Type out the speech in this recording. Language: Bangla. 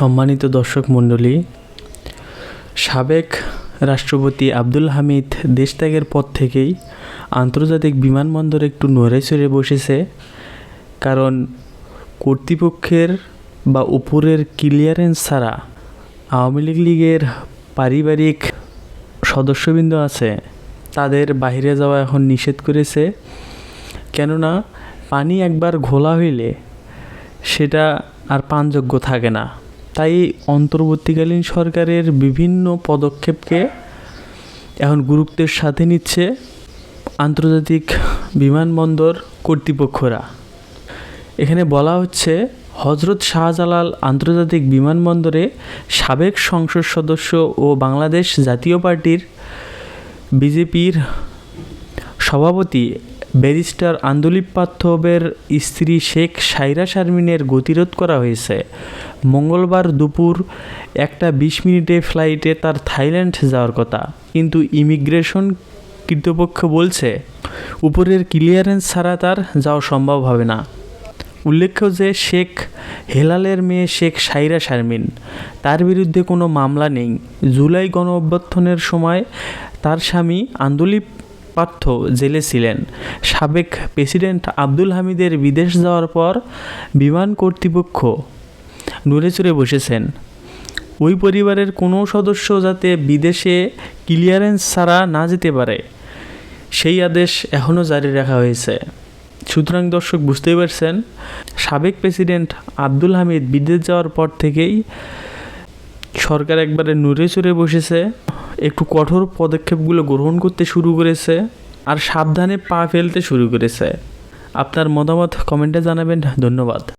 সম্মানিত দর্শক মণ্ডলী, সাবেক রাষ্ট্রপতি আব্দুল হামিদ দেশত্যাগের পর থেকেই আন্তর্জাতিক বিমানবন্দর একটু নড়ে চড়ে বসেছে। কারণ কর্তৃপক্ষের বা উপরের ক্লিয়ারেন্স ছাড়া আওয়ামী লীগ লীগের পারিবারিক সদস্যবৃন্দ আছে, তাদের বাইরে যাওয়া এখন নিষেধ করেছে। কেননা পানি একবার ঘোলা হইলে সেটা আর পানযোগ্য থাকে না। তাই অন্তর্বর্তীকালীন সরকারের বিভিন্ন পদক্ষেপকে এখন গুরুত্বের সাথে নিচ্ছে আন্তর্জাতিক বিমানবন্দর কর্তৃপক্ষরা। এখানে বলা হচ্ছে, হজরত শাহজালাল আন্তর্জাতিক বিমানবন্দরে সাবেক সংসদ সদস্য ও বাংলাদেশ জাতীয় পার্টির বিজেপির সভাপতি ব্যারিস্টার আন্দোলিপ পার্থবের স্ত্রী শেখ সাইরা শারমিনের গতিরোধ করা হয়েছে। মঙ্গলবার দুপুর একটা বিশ মিনিটে ফ্লাইটে তার থাইল্যান্ড যাওয়ার কথা। কিন্তু ইমিগ্রেশন কর্তৃপক্ষ বলছে, উপরের ক্লিয়ারেন্স ছাড়া তার যাওয়া সম্ভব হবে না। উল্লেখ্য যে শেখ হেলালের মেয়ে শেখ সাইরা শারমিন, তার বিরুদ্ধে কোনো মামলা নেই। জুলাই গণ অভ্যর্থনের সময় তার স্বামী আন্দোলিপ পার্থ জেলে ছিলেন। সাবেক প্রেসিডেন্ট আব্দুল হামিদের বিদেশ যাওয়ার পর বিমান কর্তৃপক্ষ নড়ে চড়ে বসেছেন। ওই পরিবারের কোনো সদস্য যাতে বিদেশে ক্লিয়ারেন্স ছাড়া না যেতে পারে, সেই আদেশ এখনও জারি রাখা হয়েছে। সুতরাং দর্শক বুঝতেই পারছেন, সাবেক প্রেসিডেন্ট আব্দুল হামিদ বিদেশ যাওয়ার পর থেকেই সরকার একবারে নড়ে চড়ে বসেছে, একটু কঠোর পদক্ষেপগুলো গ্রহণ করতে শুরু করেছে আর সাবধানে পা ফেলতে শুরু করেছে। আপনার মতামত কমেন্টে জানাবেন, ধন্যবাদ।